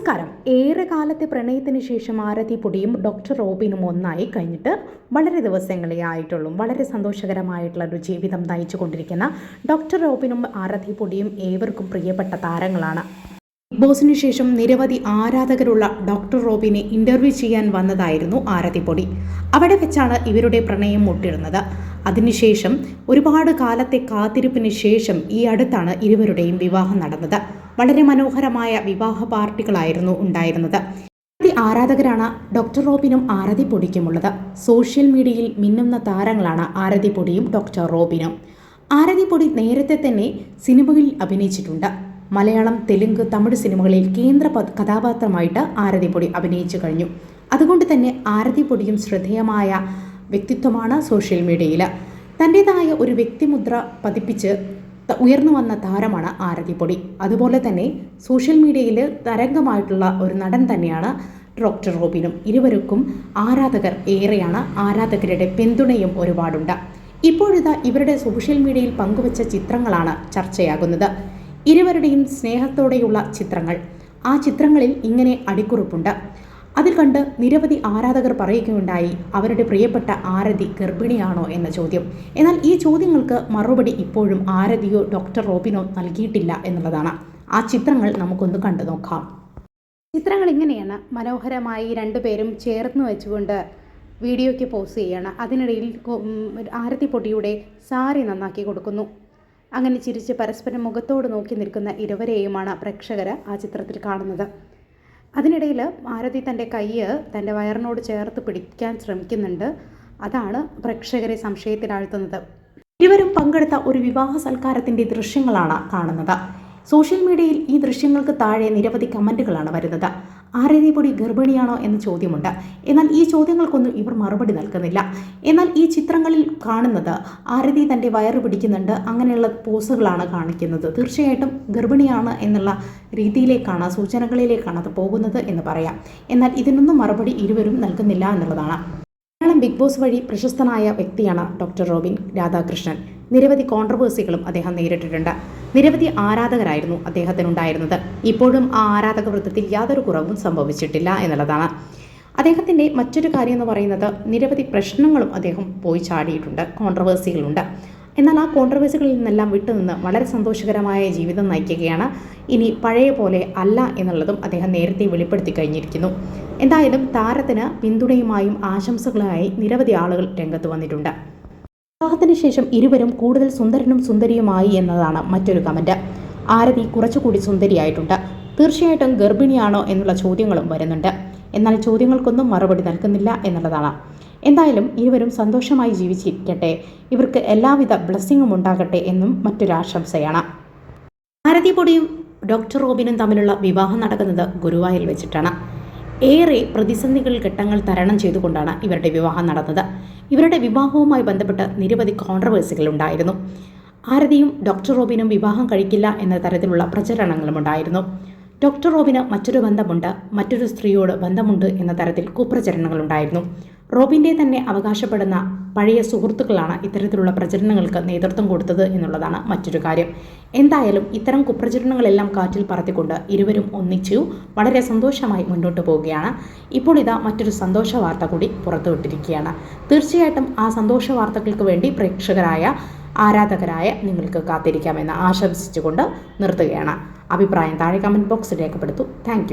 നമസ്കാരം. ഏറെ കാലത്തെ പ്രണയത്തിന് ശേഷം ആരതി പൊടിയും ഡോക്ടർ റോബിനും ഒന്നായി കഴിഞ്ഞിട്ട് വളരെ ദിവസങ്ങളെ ആയിട്ടുള്ളൂ. വളരെ സന്തോഷകരമായിട്ടുള്ള ഒരു ജീവിതം നയിച്ചു കൊണ്ടിരിക്കുന്ന ഡോക്ടർ റോബിനും ആരതി പൊടിയും ഏവർക്കും പ്രിയപ്പെട്ട താരങ്ങളാണ്. ബിഗ് ബോസിന് ശേഷം നിരവധി ആരാധകരുള്ള ഡോക്ടർ റോബിനെ ഇന്റർവ്യൂ ചെയ്യാൻ വന്നതായിരുന്നു ആരതി പൊടി. അവിടെ വെച്ചാണ് ഇവരുടെ പ്രണയം മുട്ടിടുന്നത്. അതിനുശേഷം ഒരുപാട് കാലത്തെ കാത്തിരിപ്പിന് ശേഷം ഈ അടുത്താണ് ഇരുവരുടെയും വിവാഹം നടന്നത്. വളരെ മനോഹരമായ വിവാഹ പാർട്ടികളായിരുന്നു ഉണ്ടായിരുന്നത്. നിരവധി ആരാധകരാണ് ഡോക്ടർ റോബിനും ആരതി പൊടിക്കുമുള്ളത് സോഷ്യൽ മീഡിയയിൽ മിന്നുന്ന താരങ്ങളാണ് ആരതി പൊടിയും ഡോക്ടർ റോബിനും. ആരതി പൊടി നേരത്തെ തന്നെ സിനിമകളിൽ അഭിനയിച്ചിട്ടുണ്ട്. മലയാളം തെലുങ്ക് തമിഴ് സിനിമകളിൽ കേന്ദ്ര കഥാപാത്രമായിട്ട് ആരതി പൊടി അഭിനയിച്ചു കഴിഞ്ഞു. അതുകൊണ്ട് തന്നെ ആരതി പൊടിയും ശ്രദ്ധേയമായ വ്യക്തിത്വമാണ് സോഷ്യൽ മീഡിയയിൽ. തന്റേതായ ഒരു വ്യക്തിമുദ്ര പതിപ്പിച്ച് ഉയർന്നു വന്ന താരമാണ് ആരതിപ്പൊടി അതുപോലെ തന്നെ സോഷ്യൽ മീഡിയയിൽ തരംഗമായിട്ടുള്ള ഒരു നടൻ തന്നെയാണ് ഡോക്ടർ റോബിനും. ഇരുവർക്കും ആരാധകർ ഏറെയാണ്. ആരാധകരുടെ പിന്തുണയും ഒരുപാടുണ്ട്. ഇപ്പോഴിതാ ഇവരുടെ സോഷ്യൽ മീഡിയയിൽ പങ്കുവച്ച ചിത്രങ്ങളാണ് ചർച്ചയാകുന്നത്. ഇരുവരുടെയും സ്നേഹത്തോടെയുള്ള ചിത്രങ്ങൾ. ആ ചിത്രങ്ങളിൽ ഇങ്ങനെ അടിക്കുറിപ്പുണ്ട്. അതിൽ കണ്ട് നിരവധി ആരാധകർ പറയുകയുണ്ടായി അവരുടെ പ്രിയപ്പെട്ട ആരതി ഗർഭിണിയാണോ എന്ന ചോദ്യം. എന്നാൽ ഈ ചോദ്യങ്ങൾക്ക് മറുപടി ഇപ്പോഴും ആരതിയോ ഡോക്ടർ റോബിനോ നൽകിയിട്ടില്ല എന്നുള്ളതാണ്. ആ ചിത്രങ്ങൾ നമുക്കൊന്ന് കണ്ടു നോക്കാം. ചിത്രങ്ങൾ ഇങ്ങനെയാണ്. മനോഹരമായി രണ്ടുപേരും ചേർന്ന് വെച്ചുകൊണ്ട് വീഡിയോയ്ക്ക് പോസ് ചെയ്യാണ്. അതിനിടയിൽ ആരതി പൊടിയുടെ സാരി നന്നാക്കി കൊടുക്കുന്നു. അങ്ങനെ ചിരിച്ച് പരസ്പരം മുഖത്തോട് നോക്കി നിൽക്കുന്ന ഇരുവരെയുമാണ് പ്രേക്ഷകർ ആ ചിത്രത്തിൽ കാണുന്നത്. അതിനിടയിൽ ആരതി തന്റെ കയ്യ് തന്റെ വയറിനോട് ചേർത്ത് പിടിക്കാൻ ശ്രമിക്കുന്നുണ്ട്. അതാണ് പ്രേക്ഷകരെ സംശയത്തിലാഴ്ത്തുന്നത്. ഇരുവരും പങ്കെടുത്ത ഒരു വിവാഹ സൽക്കാരത്തിന്റെ ദൃശ്യങ്ങളാണ് കാണുന്നത്. സോഷ്യൽ മീഡിയയിൽ ഈ ദൃശ്യങ്ങൾക്ക് താഴെ നിരവധി കമന്റുകളാണ് വരുന്നത്. ആരതി പൊടി ഗർഭിണിയാണോ എന്ന ചോദ്യമുണ്ട്. എന്നാൽ ഈ ചോദ്യങ്ങൾക്കൊന്നും ഇവർ മറുപടി നൽകുന്നില്ല. എന്നാൽ ഈ ചിത്രങ്ങളിൽ കാണുന്നത് ആരതി തന്റെ വയറ് പിടിക്കുന്നുണ്ട്. അങ്ങനെയുള്ള പോസുകളാണ് കാണിക്കുന്നത്. തീർച്ചയായിട്ടും ഗർഭിണിയാണ് എന്നുള്ള രീതിയിലേക്കാണ് സൂചനകളിലേക്കാണ് അത് പോകുന്നത് എന്ന് പറയാം. എന്നാൽ ഇതിനൊന്നും മറുപടി ഇരുവരും നൽകുന്നില്ല എന്നുള്ളതാണ്. മലയാളം ബിഗ് ബോസ് വഴി പ്രശസ്തനായ വ്യക്തിയാണ് ഡോക്ടർ റോബിൻ രാധാകൃഷ്ണൻ. നിരവധി കോൺട്രവേഴ്സികളും അദ്ദേഹം നേരിട്ടിട്ടുണ്ട്. നിരവധി ആരാധകരായിരുന്നു അദ്ദേഹത്തിനുണ്ടായിരുന്നത്. ഇപ്പോഴും ആ ആരാധക വൃത്തത്തിൽ യാതൊരു കുറവും സംഭവിച്ചിട്ടില്ല എന്നുള്ളതാണ്. അദ്ദേഹത്തിന്റെ മറ്റൊരു കാര്യം എന്ന് പറയുന്നത് നിരവധി പ്രശ്നങ്ങളും അദ്ദേഹം പോയി ചാടിയിട്ടുണ്ട് കോൺട്രവേഴ്സികളുണ്ട് എന്നാൽ ആ കോൺട്രവേഴ്സികളിൽ നിന്നെല്ലാം വിട്ടുനിന്ന് വളരെ സന്തോഷകരമായ ജീവിതം നയിക്കുകയാണ്. ഇനി പഴയ പോലെ അല്ല എന്നുള്ളതും അദ്ദേഹം നേരത്തെ വെളിപ്പെടുത്തി കഴിഞ്ഞിരിക്കുന്നു. എന്തായാലും താരത്തിന് പിന്തുണയുമായും ആശംസകളുമായി നിരവധി ആളുകൾ രംഗത്ത് വന്നിട്ടുണ്ട്. വിവാഹത്തിന് ശേഷം ഇരുവരും കൂടുതൽ സുന്ദരനും സുന്ദരിയുമായി എന്നതാണ് മറ്റൊരു കമന്റ് ആരതി കുറച്ചുകൂടി സുന്ദരിയായിട്ടുണ്ട്. തീർച്ചയായിട്ടും ഗർഭിണിയാണോ എന്നുള്ള ചോദ്യങ്ങളും വരുന്നുണ്ട്. എന്നാൽ ചോദ്യങ്ങൾക്കൊന്നും മറുപടി നൽകുന്നില്ല എന്നുള്ളതാണ്. എന്തായാലും ഇരുവരും സന്തോഷമായി ജീവിച്ചിരിക്കട്ടെ. ഇവർക്ക് എല്ലാവിധ ബ്ലെസ്സിങ്ങും ഉണ്ടാകട്ടെ എന്നും മറ്റൊരു ആശംസയാണ്. ഭാരതി പൊടിയും ഡോക്ടർ റോബിനും തമ്മിലുള്ള വിവാഹം നടക്കുന്നത് ഗുരുവായൂരിൽ വെച്ചിട്ടാണ്. ഏറെ പ്രതിസന്ധികൾ ഘട്ടങ്ങൾ തരണം ചെയ്തുകൊണ്ടാണ് ഇവരുടെ വിവാഹം നടന്നത്. ഇവരുടെ വിവാഹവുമായി ബന്ധപ്പെട്ട് നിരവധി കോൺട്രവേഴ്സികൾ ഉണ്ടായിരുന്നു ആരതിയും ഡോക്ടർ റോബിനും വിവാഹം കഴിക്കില്ല എന്ന തരത്തിലുള്ള പ്രചരണങ്ങളും ഉണ്ടായിരുന്നു. ഡോക്ടർ റോബിന് മറ്റൊരു ബന്ധമുണ്ട് മറ്റൊരു സ്ത്രീയോട് ബന്ധമുണ്ട് എന്ന തരത്തിൽ കുപ്രചരണങ്ങളുണ്ടായിരുന്നു റോബിന്റെ തന്നെ അവകാശപ്പെടുന്ന പഴയ സുഹൃത്തുക്കളാണ് ഇത്തരത്തിലുള്ള പ്രചരണങ്ങൾക്ക് നേതൃത്വം കൊടുത്തത് എന്നുള്ളതാണ് മറ്റൊരു കാര്യം. എന്തായാലും ഇത്തരം കുപ്രചരണങ്ങളെല്ലാം കാറ്റിൽ പറത്തിക്കൊണ്ട് ഇരുവരും ഒന്നിച്ചു വളരെ സന്തോഷമായി മുന്നോട്ട് പോവുകയാണ്. ഇപ്പോൾ ഇതാ മറ്റൊരു സന്തോഷ വാർത്ത കൂടി പുറത്തുവിട്ടിരിക്കുകയാണ്. തീർച്ചയായിട്ടും ആ സന്തോഷ വാർത്തകൾക്ക് വേണ്ടി പ്രേക്ഷകരായ ആരാധകരായ നിങ്ങൾക്ക് കാത്തിരിക്കാമെന്ന് ആശംസിച്ചുകൊണ്ട് നിർത്തുകയാണ്. അഭിപ്രായം താഴെ കമന്റ് ബോക്സിൽ രേഖപ്പെടുത്തു. താങ്ക്